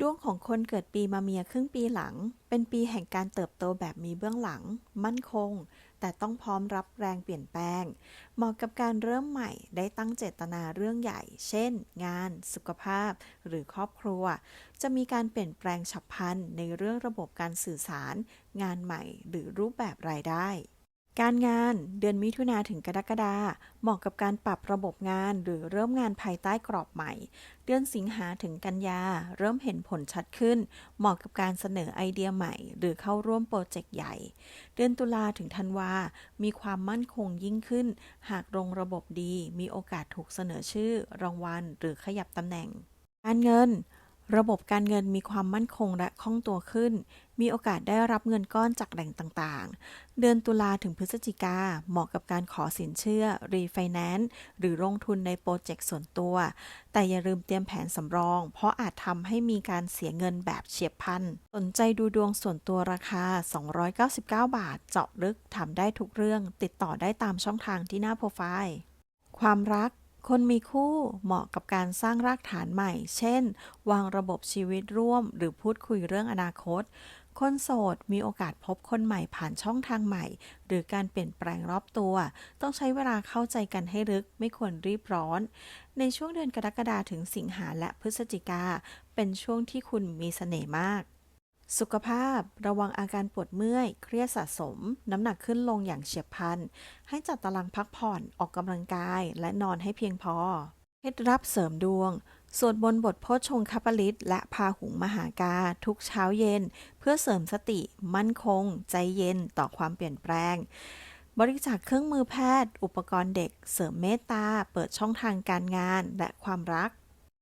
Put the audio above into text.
ดวงของคนเกิดปีมะเมียครึ่งปีหลัง เป็นปีแห่งการเติบโตแบบมีเบื้องหลัง มั่นคง แต่ต้องพร้อมรับแรงเปลี่ยนแปลง เหมาะกับการเริ่มใหม่ได้ตั้งเจตนาเรื่องใหญ่ เช่น งาน สุขภาพ หรือครอบครัว จะมีการเปลี่ยนแปลงฉับพลันในเรื่องระบบการสื่อสาร งานใหม่ หรือรูปแบบรายได้ การงานเดือนมิถุนาถึงกรกฎาเหมาะกับการปรับระบบงานหรือเริ่มงานภายใต้กรอบใหม่ เดือนสิงหาถึงกันยาเริ่มเห็นผลชัดขึ้น เหมาะกับการเสนอไอเดียใหม่ หรือเข้าร่วมโปรเจกต์ใหญ่ เดือนตุลาถึงธันวา มีความมั่นคงยิ่งขึ้น หากลงระบบดี มีโอกาสถูกเสนอชื่อ รางวัล หรือขยับตำแหน่ง การเงิน ระบบการเงินมีความมั่นคงและคล่องตัวขึ้น มีโอกาสได้รับเงินก้อนจากแหล่งต่างๆ เดือนตุลาถึงพฤศจิกาเหมาะกับการขอสินเชื่อ รีไฟแนนซ์ หรือลงทุนในโปรเจกต์ส่วนตัว แต่อย่าลืมเตรียมแผนสำรอง เพราะอาจทำให้มีการเสียเงินแบบเฉียบพลัน สนใจดูดวงส่วนตัวราคา 299 บาท เจาะลึกทำได้ทุกเรื่อง ติดต่อได้ตามช่องทางที่หน้าโปรไฟล์ ความรัก คนมีคู่เหมาะกับการสร้างรากฐานใหม่ เช่น วางระบบชีวิตร่วม หรือพูดคุยเรื่องอนาคต คนโสดมีโอกาสพบคนใหม่ผ่านช่องทางใหม่ หรือการเปลี่ยนแปลงรอบตัว ต้องใช้เวลาเข้าใจกันให้ลึก ไม่ควรรีบร้อน ในช่วงเดือนกรกฎาถึงสิงหาและพฤศจิกา เป็นช่วงที่คุณมีเสน่ห์มาก สุขภาพระวังอาการปวดเมื่อย เครียดสะสม น้ำหนักขึ้นลงอย่างเฉียบพลัน ให้จัดตารางพักผ่อนออกกำลังกายและนอนให้เพียงพอเคล็ดลับเสริมดวงสวดบนบทโพชฌงคปลิตและพาหุงมหากา ทุกเช้าเย็น เพื่อเสริมสติ มั่นคง ใจเย็นต่อความเปลี่ยนแปลง บริจาคเครื่องมือแพทย์ อุปกรณ์เด็ก เสริมเมตตา เปิดช่องทางการงานและความรัก